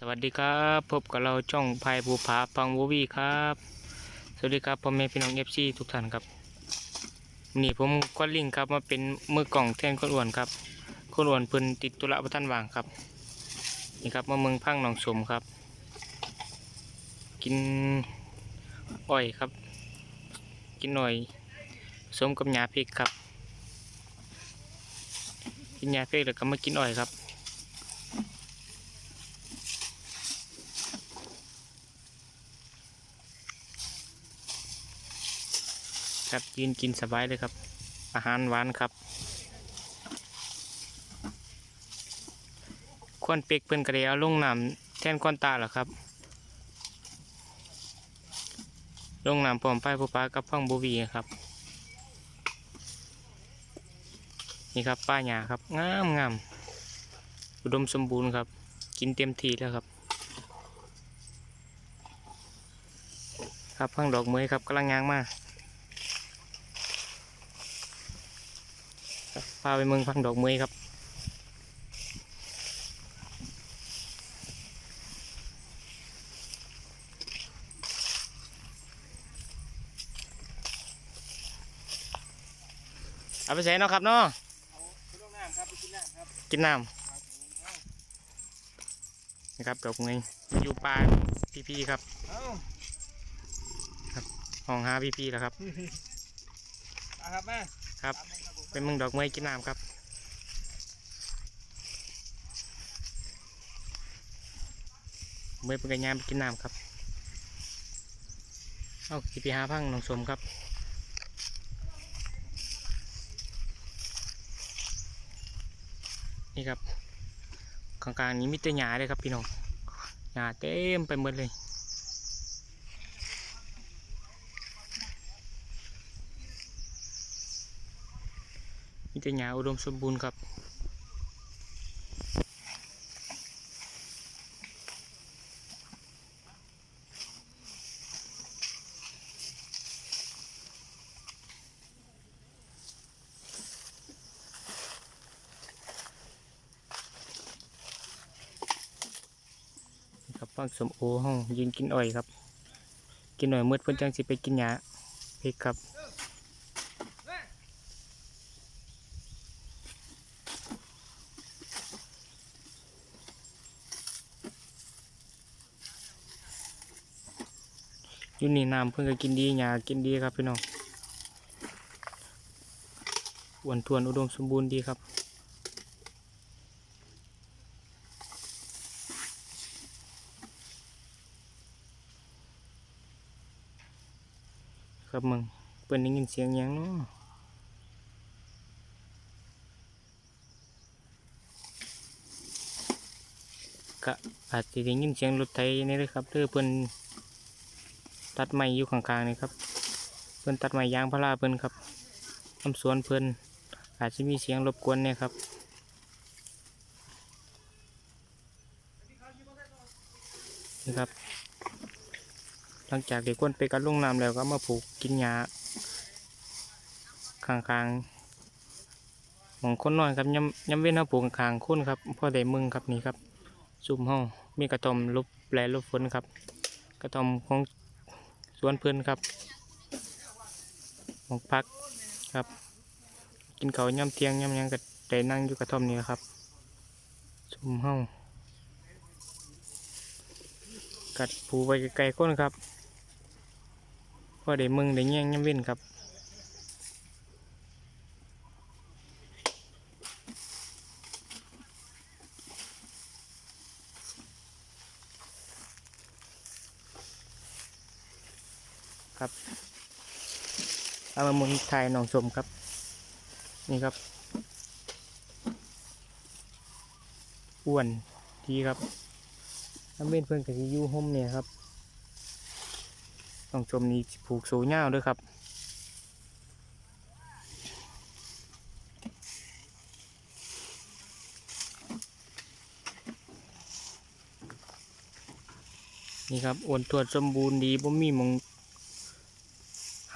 สวัสดีครับพบกับเราช่องพายภูผาฟังวูวีครับ สวัสดีครับพ่อแม่พี่น้องเอฟซีทุกท่านครับนี่ผมก็ลิงครับมาเป็นมือกล่องแทนคนอ้วนครับคนอ้วนพิ่นติดตุระประท่านวางครับ นี่ครับมาเมืองพังหนองสมครับ กินอ้อยครับ กินหน่อยสมกับยาพริกครับ กินยาพริกแล้วก็มากินอ้อยครับ ครับยืนกินสบายเลยครับ อาหารหวานครับควนเป็กเพิ่นกระเดียวลงน้ำแทนควนตาเหรอครับ ลงน้ำพร้อมป้ายผู้ปลากับพังบูวีครับ นี่ครับป้าหยาครับงามงามอุดมสมบูรณ์ครับ กินเต็มที่แล้วครับ ครับพังดอกเมยครับกำลังยางมาก ครับ พาไปเมืองพังดอกเมยครับ เอาไปใส่เนาะครับเนาะไปลงน้ำครับไปกินน้ำครับกินน้ำนะครับดอกเมยอยู่ป่าพี่ๆครับเอ้าห้องหาพี่ๆแล้วครับเอาครับแม่ครับตาม เป็นมืองดอกเมยกินน้ำครับเมยเป็นกระยามไปกินน้ำครับเอาสิไปหาพังหนองสมครับนี่ครับข้างๆนี้มีแต่หญ้าเลยครับพี่น้องหญ้าเต็มไปหมดเลย แต่หญ้าอุดมสมบูรณ์ครับครับฟังสมโอห้องยืนกินอ้อยครับ กินอ้อยมืดเพิ่นจังสิไปกินหญ้าเพกครับ อยู่นี่น้ำเพิ่นก็กินดีหญ้ากินดีครับพี่น้องอ้วนทวนอุดมสมบูรณ์ดีครับครับมึงเปิ้นได้ยินเสียงยังเนาะก็อาจจะได้ยินเสียงรถไถนี่เลยครับเด้อเพิ่น ตัดไม้อยู่ข้างๆนี่ครับ เพิ่นตัดไม้ยางพาราเพิ่นครับทำสวนเพิ่นอาจจะมีเสียงรบกวนเนี่ยครับนี่ครับ หลังจากเด็กก้นไปกันลุ่งน้ำแล้วก็มาผูกกินหญ้าข้างๆหมองคนน้อยครับย้ำย้ำเว้นเอาปลูกข้างๆคนครับพ่อได้มึงครับนี่ครับซุ่มห้องมีกระตอมลบแปลลบฝนครับ กระตอมของ สวนเพื่อนครับของพักครับ กินเขาย่ำเทียงย่ำยังกับใจนั่งอยู่กระท่อมนี่ครับชมห้องกัดผูไปไกลๆก้นครับพอได้มึงได้แย่งย่ำเว้นครับ ครับเอามามุนถ่ายหนองชมครับ นี่ครับ อ้วนดีครับน้ำเว้นเพื่อนกับยูห่มเนี่ยครับหนองชมนี่ผูกโซ่เง่าด้วยครับนี่ครับอ้วนตัวสมบูรณ์ดีบ่มีมง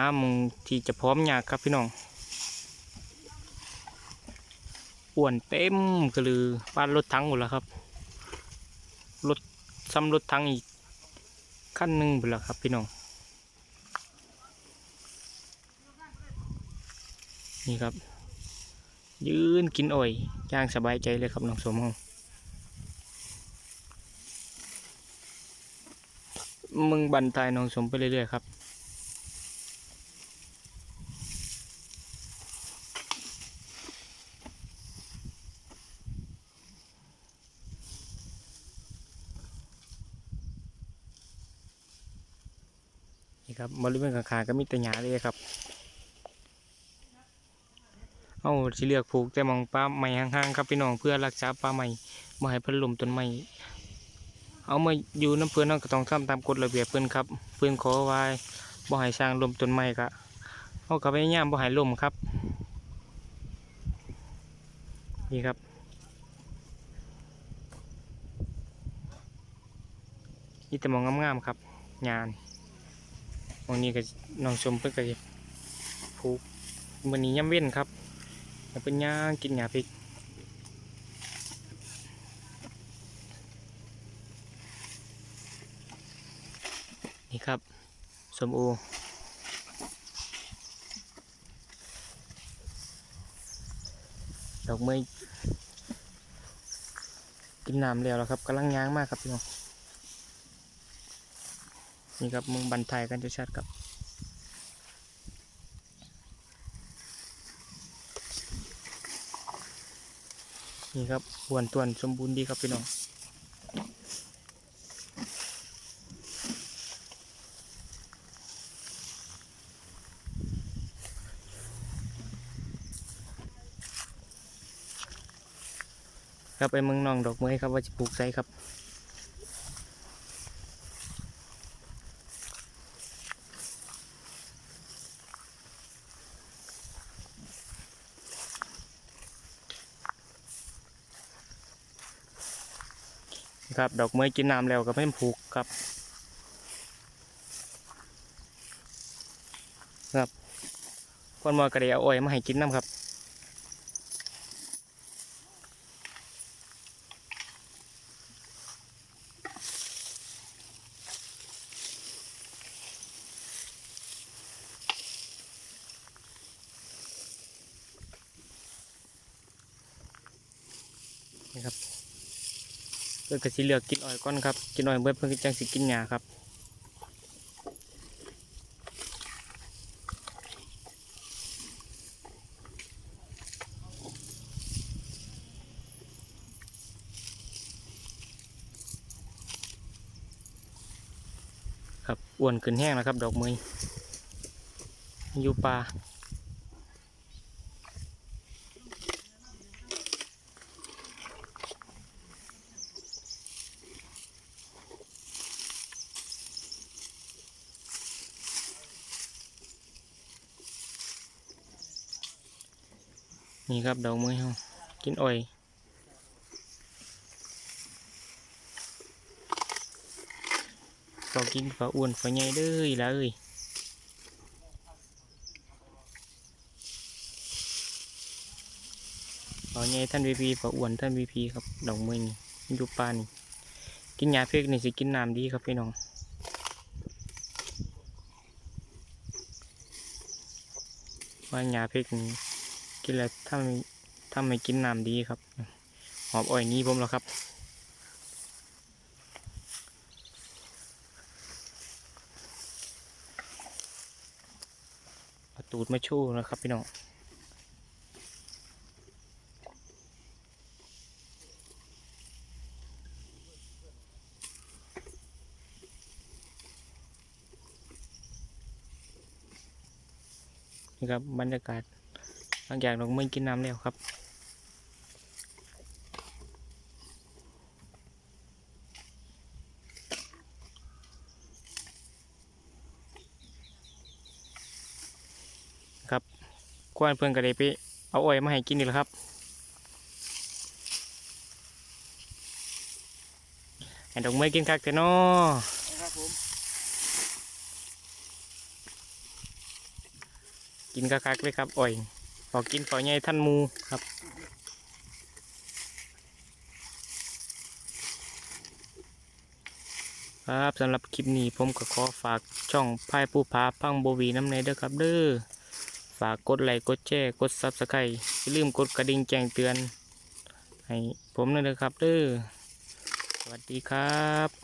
ห้ามองที่จะพร้อมยากครับพี่น้องอ้วนเต็มก็ลือบ้านรถทั้งหมดแล้วครับรถซ้ำรถทั้งอีกขั้นหนึ่งไปแล้วครับพี่น้องนี่ครับ ยืนกินอ่อยย่างสบายใจเลยครับน้องสมห้องมึงบันทายน้องสมไปเรื่อยๆครับ ครับบริเวณข้างๆก็มีแต่หญ้าเลยครับ เอาสิเลือกปลูกแต่มองป่าไม้ห่างๆครับพี่น้องเพื่อรักษาป่าไม้บ่ให้พิ่นลมต้นไม้เอามาอยู่น้ำเพื่อนเราก็ต้องทำตามกฎระเบียบเพิ่อนครับ เพิ่อนขอไว้บ่ให้สร้างลมต้นไม้ก็เอาก็พยายามบ่ให้ลมครับ นี่ครับนี่แต่มองงามๆครับ งาน องนี้ก็น้องชมเพิ่นก็สิปลูกมื้อนี้ย่ำเว้นครับแล้วเป็นย่างกินหญ้าพริกนี่ครับสมโอดอกเมยกินน้ำแล้วแล้วครับกำลังย่างมากครับพี่น้อง นี่ครับมึงบันทายกันจะชัดครับนี่ครับอ้วนตวนสมบูรณ์ดีครับพี่น้องครับไปเมืองนองดอกไม้ครับว่าจะปลูกไซครับ ครับ ดอกไม้กินน้ำแล้วก็ไม่ผูกครับ ครับคนมากระเดียวอ้อยมาให้กินน้ำครับนี่ครับ พื่อนก็สิเลือกกินอ้อยก่อนครับ กินอ้อยเบิดเพื่อนก็จังสิกินหญ้าครับครับอ้วนขึ้นแห้งแล้วครับ ดอกมยอยู่ป่า นี่ครับดอกเมยเฮากินอ้อยฝากินฝาอ้วนฝาใหญ่เด้ออีหล่ะเอ้ยฝาใหญ่ท่านวีพีฝาอ้วนท่านวีพีครับดอกมือนี่อยู่ป่านี่กินยาเพกนี่สิกินน้ำดีครับพี่น้องว่ายาเพกนี่ กินแล้วถ้าไม่ถ้าไม่กินน้ำดีครับ หอบอ้อยนี้ผมแล้วครับเอาตูดมาชู้นะครับพี่น้องนี่ครับบรรยากาศ หลังจากดอกไม้กินน้ำแล้วครับครับกวนเพื่อนก็ได้ไปเอาอ้อยมาให้กินนี่แหละครับให้ดอกไม้กินคักแต่นอนะครับผมกินคักๆเลยครับอ้อย พอกินพอใหญ่ท่านมูครับครับสำหรับคลิปนี้ผมก็ขอฝากช่องพายผู้พาพังโบวีน้ำในเด้อครับเด้อฝากกดไลค์กดแชร์กดซับสไครต์อย่าลืมกดกระดิ่งแจ้งเตือน ให้ผมด้วยนะครับเด้อสวัสดีครับ